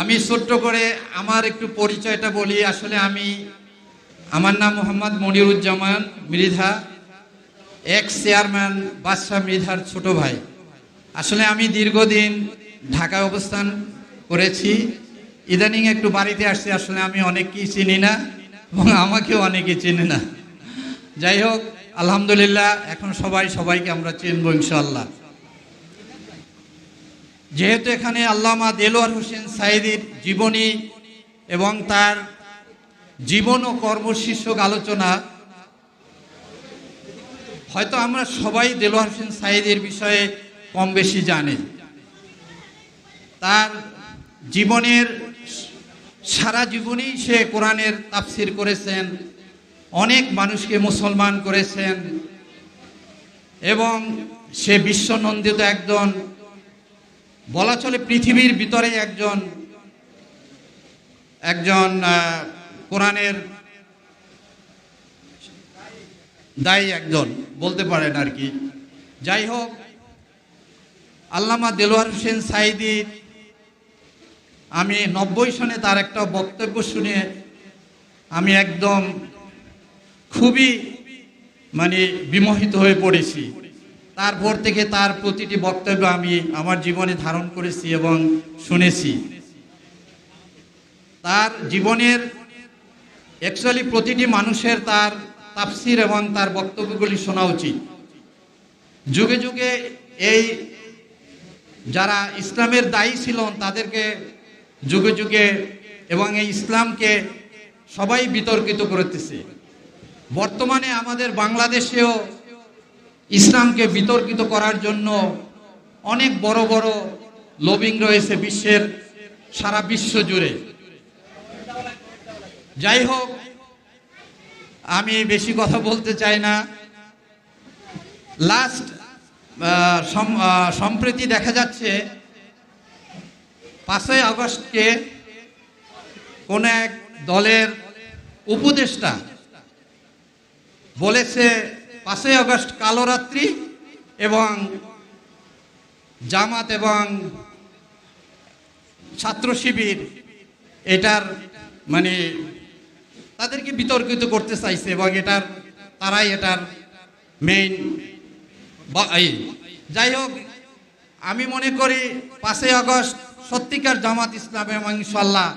আমি ছোট্ট করে আমার একটু পরিচয়টা বলি। আসলে আমি, আমার নাম মোহাম্মদ মনিরুজ্জামান মৃধা এক্স চেয়ারম্যান বাদশাহ মৃধার ছোট ভাই। আসলে আমি দীর্ঘদিন ঢাকায় অবস্থান করেছি। ইদানিং একটু বাড়িতে আসছি, আসলে আমি অনেককেই চিনি না এবং আমাকেও অনেকে চিনি না। যাই হোক, আলহামদুলিল্লাহ, এখন সবাই সবাইকে আমরা চিনবো ইনশাল্লাহ যেহেতু এখানে আল্লামা দেলোয়ার হোসেন সাইদির জীবনী এবং তার জীবন ও কর্ম শীর্ষক আলোচনা, হয়তো আমরা সবাই দেলোয়ার হোসেন সাইদের বিষয়ে কম বেশি জানি। তার জীবনের সারা জীবনেই সে কোরআনের তাফসির করেছেন, অনেক মানুষকে মুসলমান করেছেন এবং সে বিশ্বনন্দিত একজন বলা চলে পৃথিবীর ভিতরে একজন একজন কোরআনের দায়ী একজন, বলতে পারেন আর কি। যাই হোক, আল্লামা দেলোয়ার হোসেন সাইদির আমি নব্বই সনে তার একটা বক্তব্য শুনে আমি একদম খুবই মানে বিমোহিত হয়ে পড়েছি। তারপর থেকে তার প্রতিটি বক্তব্য আমি আমার জীবনে ধারণ করেছি এবং শুনেছি। তার জীবনের অ্যাকচুয়ালি প্রতিটি মানুষের তার তাফসির এবং তার বক্তব্যগুলি শোনা উচিত। যুগে যুগে এই যারা ইসলামের দায়ী ছিলেন তাদেরকে যুগে যুগে এবং এই ইসলামকে সবাই বিতর্কিত করতেছে বর্তমানে আমাদের বাংলাদেশেও ইসলামকে বিতর্কিত করার জন্য অনেক বড় বড় লবিং রয়েছে বিশ্বের সারা বিশ্ব জুড়ে। যাই হোক, আমি বেশি কথা বলতে চাই না। লাস্ট সম্প্রতি দেখা যাচ্ছে পাঁচই আগস্টকে কোন এক দলের উপদেষ্টা বলেছে পাঁচই অগস্ট কালো রাত্রি এবং জামাত এবং ছাত্র শিবির এটার মানে তাদেরকে বিতর্কিত করতে চাইছে এবং এটার, তারাই এটার মেইন যাই হোক, আমি মনে করি পাঁচই আগস্ট সত্যিকার জামাত ইসলাম এবং ইনশাল্লাহ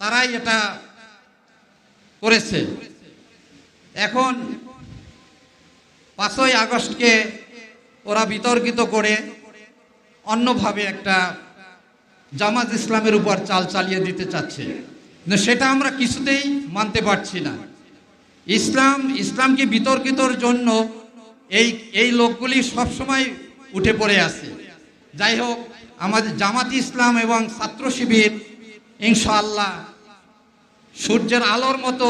তারাই এটা করেছে। এখন পাঁচই আগস্টকে ওরা বিতর্কিত করে অন্যভাবে একটা জামাত ইসলামের উপর চাল চালিয়ে দিতে চাচ্ছে। সেটা আমরা কিছুতেই মানতে পারছি না। ইসলাম, ইসলামকে বিতর্কিতর জন্য এই এই লোকগুলি সবসময় উঠে পড়ে আছে। যাই হোক, আমাদের জামাত ইসলাম এবং ছাত্র শিবির ইনশাআল্লাহ সূর্যের আলোর মতো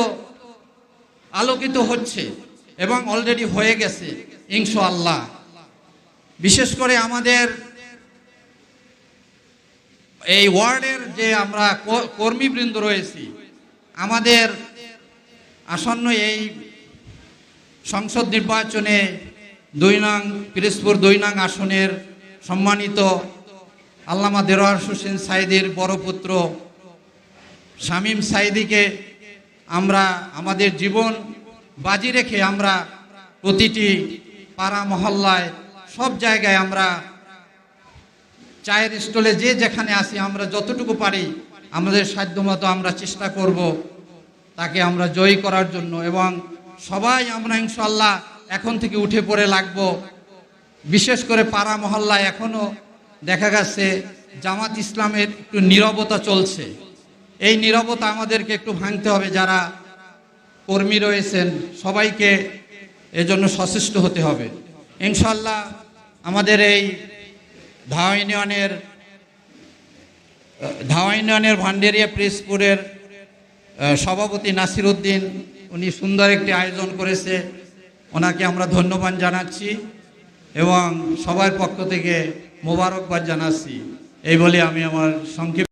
আলোকিত হচ্ছে। এবং অলরেডি হয়ে গেছে, ইনশাআল্লাহ। বিশেষ করে আমাদের এই ওয়ার্ডের যে আমরা কর্মীবৃন্দ রয়েছি, আমাদের আসন্ন এই সংসদ নির্বাচনে দুই নং, পিরোজপুর দুই নং আসনের সম্মানিত আল্লামা দেরোয়ার হোসেন সাইদের বড় পুত্র শামীম সাইদিকে আমরা আমাদের জীবন বাজি রেখে আমরা প্রতিটি পাড়া মহল্লায়, সব জায়গায় আমরা চায়ের স্টলে যে যেখানে আসি আমরা যতটুকু পারি আমাদের সাধ্যমতো আমরা চেষ্টা করব তাকে আমরা জয়ী করার জন্য এবং সবাই আমরা ইনশাল্লাহ এখন থেকে উঠে পড়ে লাগবো। বিশেষ করে পাড়া মহল্লায় এখনও দেখা গেছে জামাত ইসলামের একটু নীরবতা চলছে। এই নীরবতা আমাদেরকে একটু ভাঙতে হবে যারা কর্মী রয়েছেন, সবাইকে এজন্য সচেষ্ট হতে হবে। ইনশাল্লাহ আমাদের এই ধাওয়া ইউনিয়নের ধাওয়া ইউনিয়নের ভান্ডেরিয়া প্রেসপুরের সভাপতি নাসির উদ্দিন, উনি সুন্দর একটি আয়োজন করেছে। ওনাকে আমরা ধন্যবাদ জানাচ্ছি এবং সবার পক্ষ থেকে মোবারকবাদ জানাচ্ছি। এই বলে আমি আমার সংক্ষিপ্ত